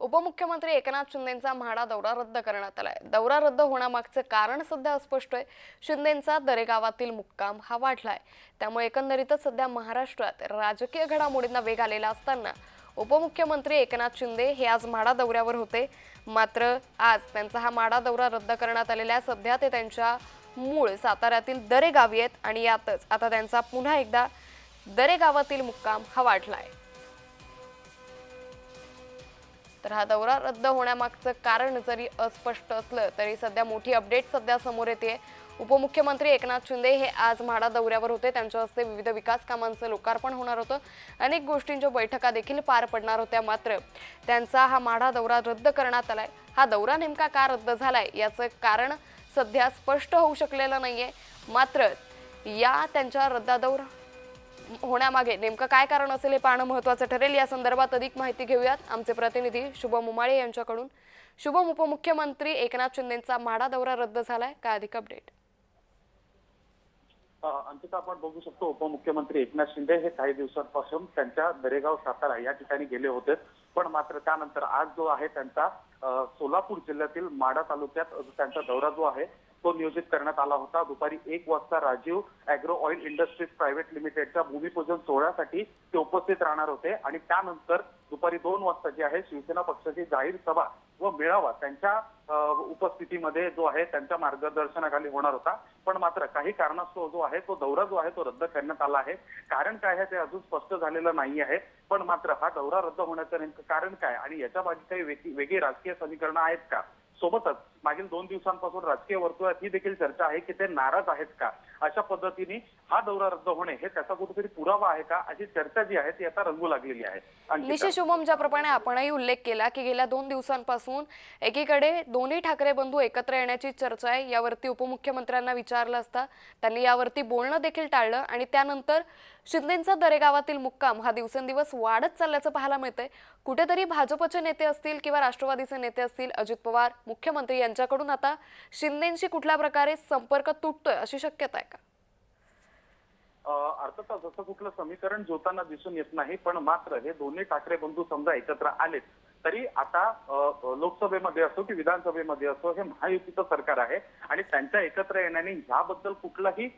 उपमुख्यमंत्री एकनाथ शिंदेचा म्हाडा दौरा रद्द करण्यात आलाय. दौरा रद्द होण्यामागचं कारण सध्या अस्पष्ट आहे. शिंदेचा दरेगावातील मुक्काम हा वाढलाय. त्यामुळे एकंदरीतच सध्या महाराष्ट्रात राजकीय घडामोडींना वेग आलेला असताना उपमुख्यमंत्री एकनाथ शिंदे हे आज म्हाडा दौऱ्यावर होते. मात्र आज त्यांचा हा म्हाडा दौरा रद्द करण्यात आलेला आहे. सध्या ते त्यांच्या मूळ साताऱ्यातील दरे गावी आहेत आणि यातच आता त्यांचा पुन्हा एकदा दरे गावातील मुक्काम हा वाढला आहे तर हा दौरा रद्द होण्यामागचं कारण जरी अस्पष्ट असलं तरी सध्या मोठी अपडेट सध्या समोर येते उपमुख्यमंत्री एकनाथ शिंदे हे आज म्हाडा दौऱ्यावर होते. त्यांच्या हस्ते विविध विकास कामांचं लोकार्पण होणार होतं. अनेक गोष्टींच्या बैठका देखील पार पडणार होत्या मात्र त्यांचा हा म्हाडा दौरा रद्द करण्यात आलाय. हा दौरा नेमका का रद्द झालाय याचं कारण सध्या स्पष्ट होऊ शकलेलं नाहीये. मात्र या त्यांच्या रद्दा दौरा होण्यामागे नेमकं काय कारण असेल हे पाहणं महत्त्वाचं ठरेल. या संदर्भात अधिक माहिती घेऊयात. आमचे प्रतिनिधी शुभम उमाळे यांच्याकडून. शुभम उपमुख्यमंत्री एकनाथ शिंदेचा म्हाडा दौरा रद्द झालाय. काय अधिक अपडेट अंकिता आपण बघू शकतो उपमुख्यमंत्री एकनाथ शिंदे हे काही दिवसांपासून त्यांच्या दरेगाव सातारा या ठिकाणी गेले होते. पण मात्र त्यानंतर आज जो आहे त्यांचा सोलापूर जिल्ह्यातील माडा तालुक्यात त्यांचा दौरा जो आहे तो नियोजित करण्यात आला होता. दुपारी एक वाजता Rajiv agro oil industries private लिमिटेडच्या भूमिपूजन सोहळ्यासाठी ते उपस्थित राहणार होते. आणि त्यानंतर दुपारी दोन वाजता जी आहे शिवसेना पक्षाची जाहीर सभा व मेळावा त्यांच्या उपस्थितीमध्ये जो आहे त्यांच्या मार्गदर्शनाखाली होणार होता. पण मात्र काही कारणास्तव जो आहे तो दौरा जो आहे तो रद्द करण्यात आला आहे. कारण काय आहे ते अजून स्पष्ट झालेलं नाही आहे. पण मात्र हा दौरा रद्द होण्याचं नेमकं कारण काय? आणि याच्या मागे काही वेगळी वेगळी राजकीय समीकरणं आहेत का? सोबतच मागील दोन दिवसांपासून राजकीय वर्तुळात ही देखील चर्चा आहे की ते नाराज आहेत का? अशा पद्धतीने हा दौरा रद्द होणे हे त्याचा कुठेतरी पुरावा आहे का? अशी चर्चा जी आहे ती आता रंगू लागलेली आहे. अंकिता. निश्चित शुभम ज्याप्रमाणे आपणही उल्लेख केला की गेल्या दोन दिवसांपासून एकीकडे दोन्ही ठाकरे बंधू एकत्र येण्याची चर्चा आहे यावरती उपमुख्यमंत्र्यांना विचारलं असता त्यांनी यावरती बोलणं देखील टाळलं आणि त्यानंतर शिंदेचा दरेगावातील मुक्काम हा दिवसेंदिवस वाढत चालल्याचं पाहायला मिळतंय. कुठेतरी भाजपचे नेते असतील किंवा राष्ट्रवादीचे नेते असतील अजित पवार मुख्यमंत्री त्यांच्याकडून आता शिंदेशी कुठल्या प्रकारे संपर्क तुटतोय अशी शक्यता आहे का? अर्थात अर्थातच असं कुठलं समीकरण जोताना दिसून येत नाही पण मात्र हे दोन्ही ठाकरे बंधू समजा एकत्र आलेत तरी आता लोकसभेमध्ये असो की विधानसभेमध्ये असो हे महायुतीचं सरकार आहे आणि त्यांच्या एकत्र येण्याने ह्याबद्दल कुठलाही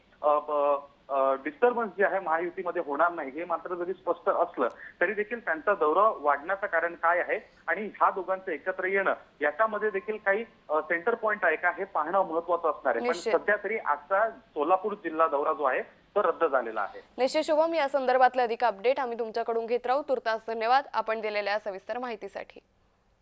डिस्टर्बन्स जे आहे महायुतीमध्ये होणार नाही हे मात्र जरी स्पष्ट असलं तरी देखील त्यांचा दौरा वाढण्याचं कारण काय आहे? आणि ह्या दोघांचं एकत्र येणं याच्यामध्ये देखील काही सेंटर पॉईंट आहे का? हे पाहणं महत्वाचं असणार आहे. पण. सध्या तरी आजचा सोलापूर जिल्हा दौरा जो आहे तो रद्द झालेला आहे. निश्चित शुभम या संदर्भातले अधिक अपडेट आम्ही तुमच्याकडून घेत राहू. तुर्तास धन्यवाद. आपण दिलेल्या सविस्तर माहितीसाठी.